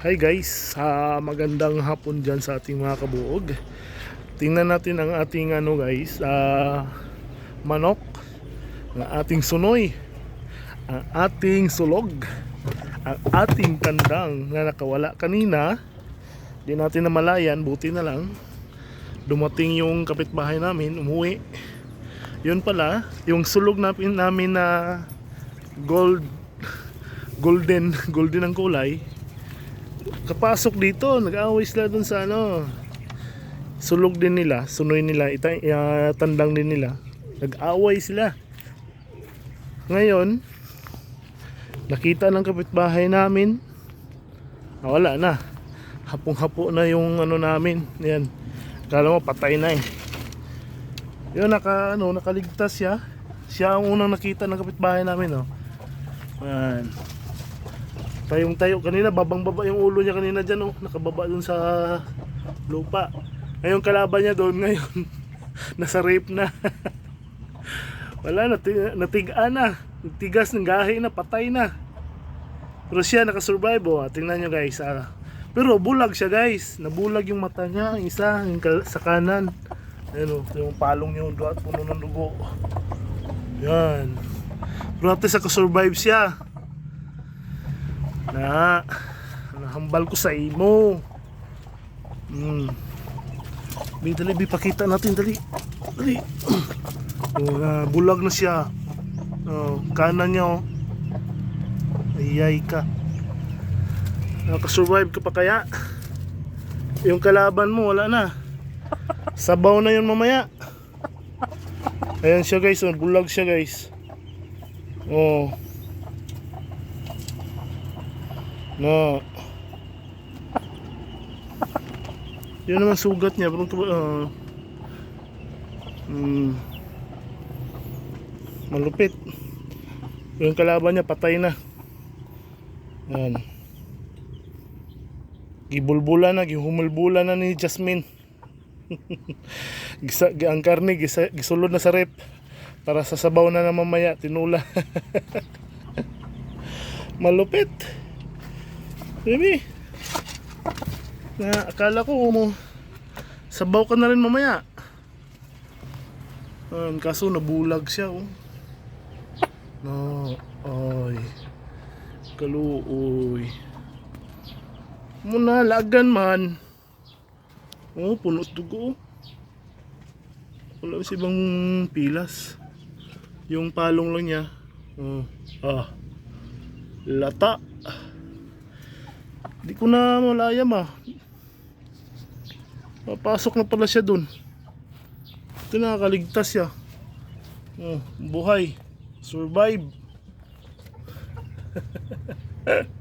Hi guys, Ah, magandang hapon dyan sa ating mga kabuog. Tingnan natin ang ating ano guys, ah, manok, ang ating sunoy, ang ating sulog, ang ating kandang na nakawala kanina. Di natin namalayan, buti na lang. Dumating yung kapitbahay namin, umuwi. Yun pala, yung sulog namin, namin na gold golden golden ang kulay kapasok dito, nag-aaway sila dun sa ano. Sulog din nila, sunoy nila, ita, uh, tandang din nila. Nag-aaway sila. Ngayon, nakita ng kapitbahay namin, ah, wala na. Hapong-hapo na yung ano namin. Yan. Kala mo patay na eh. Yun, naka, ano, nakaligtas siya. Siya ang unang nakita ng kapitbahay namin, oh. Yan. Tayong tayo. Kanina babang baba yung ulo niya kanina dyan oh. Nakababa dun sa lupa. Ngayon kalaban niya doon ngayon. Nasa rape na. Wala, nati natigaan na. Tigas ng gahi na, patay na. Pero siya nakasurvive oh. Tingnan nyo guys. Ah. Pero bulag siya guys. Nabulag yung mata niya. Isa yung sa kanan. Ayan oh. Yung palong yung duwa at puno ng dugo. Yan. Pero natin sa survive siya. Na, nahambal ko sa imo. Hmm. Bi, dali, bi, natin, dali. Dali. Oh, na, bulag na siya. Oh, kanan niya, oh. Ayay ka. Nakasurvive ka pa kaya? Yung kalaban mo, wala na. Sabaw na yun mamaya. Ayan siya guys, oh, bulag siya guys. Oh. No. Yun naman sugat niya. Pero, uh, mm, malupit. Yung kalaban niya patay na. Yan. Gibulbula na, gihumulbula na ni Jasmine. Gisa, gi- ang karne gisa, gisulod na sa rep para sa sabaw na na mamaya tinula. Malupit. Baby. Na akala ko mo sabaw ka na rin mamaya. Um, kaso nabulag siya oh. No, ay. Kaluoy. Muna lagan man. Oh, puno dugo. oh. Wala si ibang pilas. Yung palong lang niya. Oh. Ah. Lata. Di ko na malayam ah. Papasok na pala siya dun. Ito nakakaligtas siya. Oh, buhay. Survive.